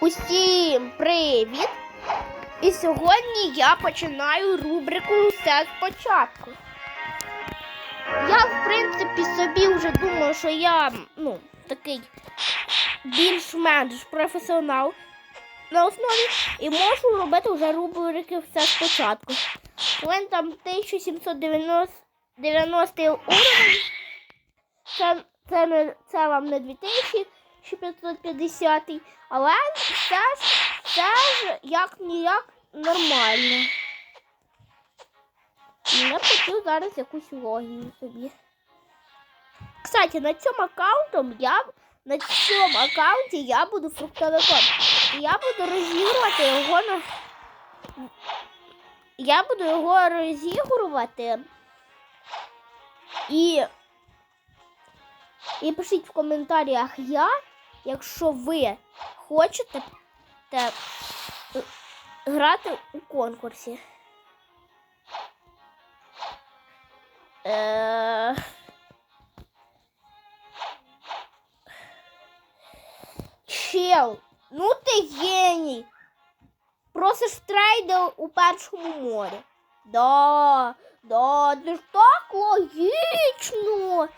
Усім привіт! І сьогодні я починаю рубрику все спочатку. Я, в принципі, собі вже думаю, що я ну, такий більш-менш професіонал на основі і можу робити вже рубрики все спочатку. Мене там 1790 90 уровень. Це, це, це вам не 2550, але це ж, це ж як ніяк нормально. І я хочу зараз якусь логію собі. Кстати, на цьому аккаунтом я на цьому аккаунті я буду фруктовиком. Я буду розігрувати його на. Я буду його розігрувати. І і пишіть в коментарях я, якщо ви хочете те, грати у конкурсі. Е... Чел, ну ти геній. Просиш трейда у першому морі. Да, да, це ж так логічно.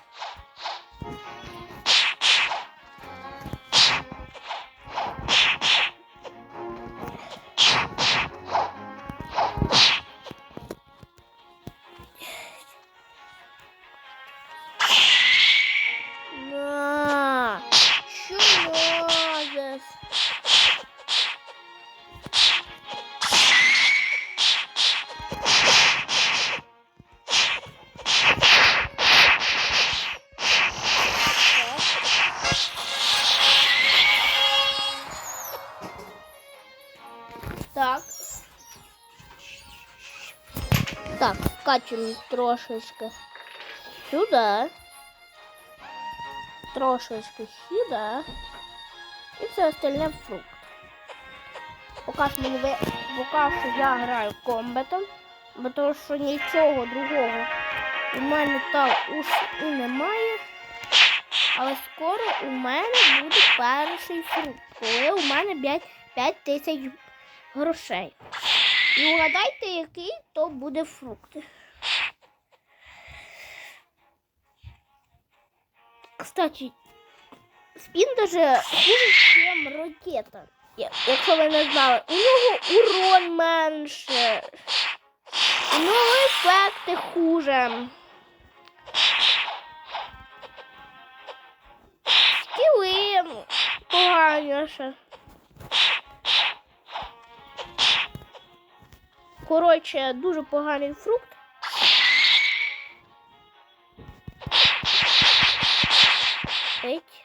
Так, скачем трошечки сюди. Трошечки сюди. І все остальне фрукт. Поки мені ви... Поки що я граю комбатом, бо тому що нічого другого у мене там уж і немає. Але скоро у мене буде перший фрукт, коли у мене 5, 5 тисяч грошей. І угадайте, який то буде фрукт. Кстати, спін даже хуже, чем ракета. Я- ви не знали, у нього урон менше. У нього ефекти хуже. Скіли поганіше. Коротше, дуже поганий фрукт. Еть.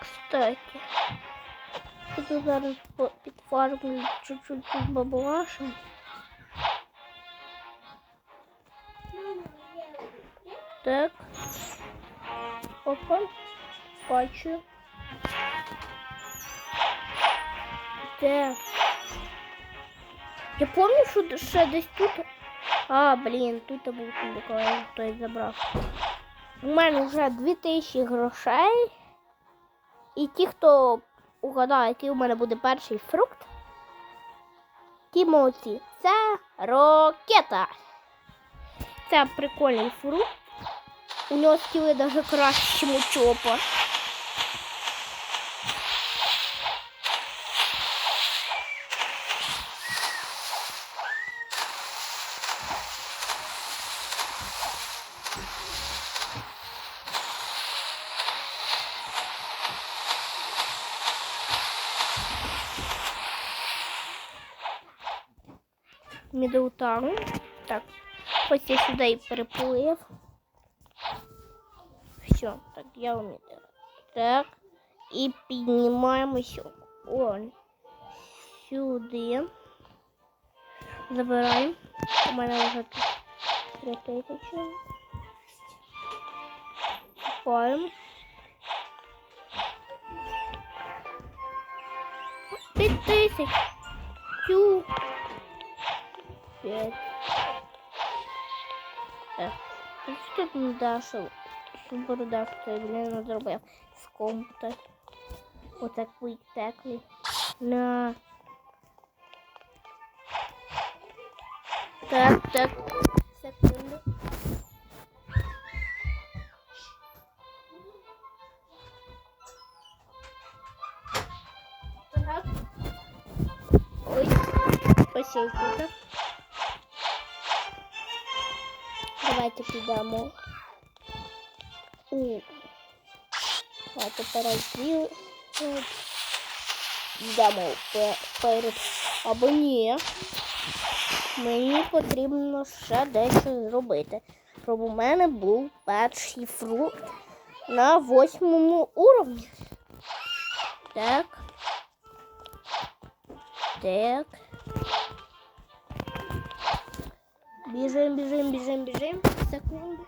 Кстати, тут зараз по- підфармлю чуть-чуть тут баблаша. Так. Опа. Бачу. Так. Я помню, що ще десь тут. А, блін, тут був буквально хтось забрав. У мене вже 2000 грошей. І ті, хто угадає, який у мене буде перший фрукт, ті молодці. Це ракета. Це прикольний фрукт. У нього скіли навіть краще, ніж чопа. Мідоутаун. Так, ось я сюди і. Все, так, я умею. Так. І піднімаємося. Он. Сюди. Забираємо. У мене вже тут три тисячі. Купаємо. П'ять тисяч. Тю. П'ять. Так. Тут не Даша. Супер Даша, це блін зробив з компта. Отак витекли. На. Так, так. Секунду. Так. Ой, посів тут. Давайте підемо. У. А тепер. Йдемо перед. Або ні. Мені потрібно ще дещо зробити. Щоб у мене був перший фрукт на восьмому уровні. Так. Так. Біжим, біжим, біжим, біжим. Секунду.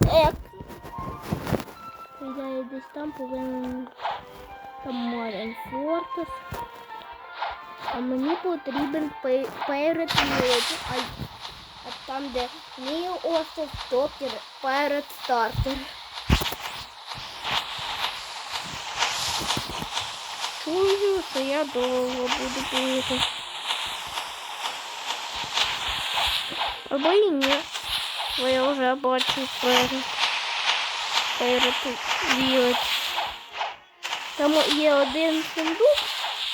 Так. Я десь там повинен там Марін Фортес. А мені потрібен пе- перед леді. А, а там, де мій остров, то пер- перед стартер. Чую, що я довго буду бігати. Або і ні. Бо я вже бачу перед. Перед вілець. Там є один сундук,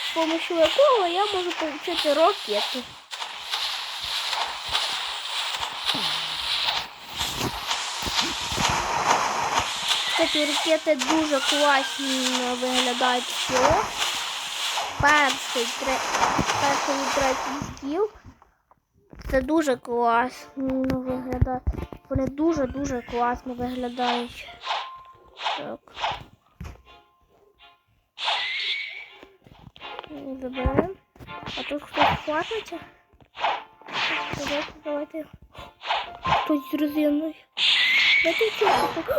з помощью якого я можу отримати ракети. Кстати, ракети дуже класно виглядають всього. Перший, перший і третій скіл. Це дуже класно виглядає. Вони дуже-дуже класно виглядають. Так. Заберемо. А тут хтось хватиться. Давайте, давайте. Хтось з резиною. Давайте.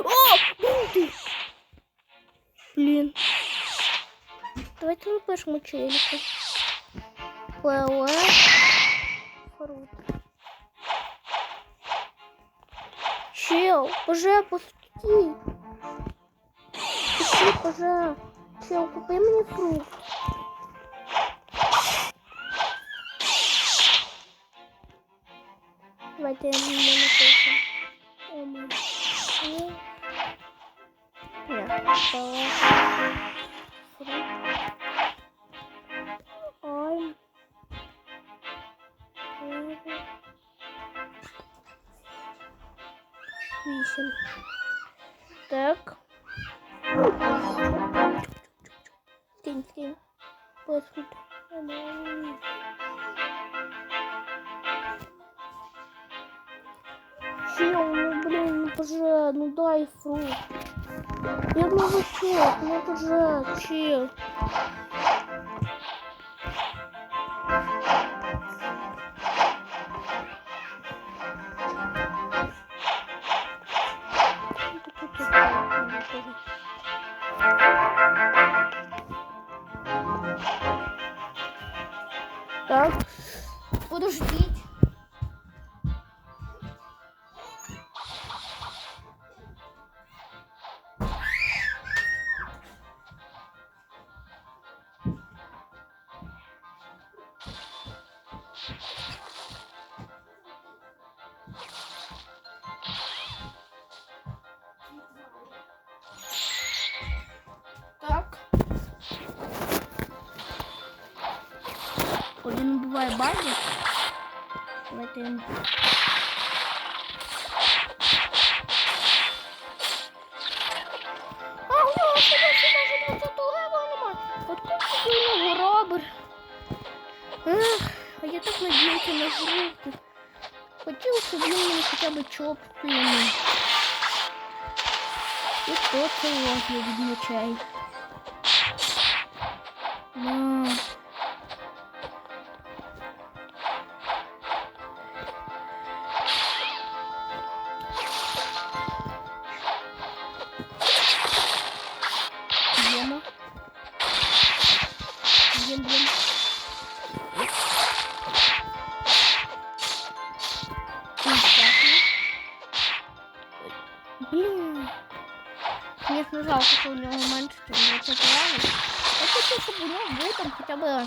О! Блін. Давайте на першому челіку. Лео. Фрут. Чел, боже, пусти. Пусти, боже. Чел, купи мені фрукт. Давайте я не напишу. Вісім. Так. Скинь, скинь. Посуд. Чел, ну блин, ну пожалуй, ну дай фрукт. Я новичок, ну пожалуй, чел. Так, Один буває баги. Давайте. А, у нього ще ще навіть 20 левел нема. Откуда такий у нього робер? Ех, а я так надіюся на групу. Хотів, щоб він мені хоча б чоп кинув. І то це у вас не відмічай. biliyorum biliyorum. Блин. Мне сначала хотел не ломать, что у меня это Это то, чтобы у него был там хотя бы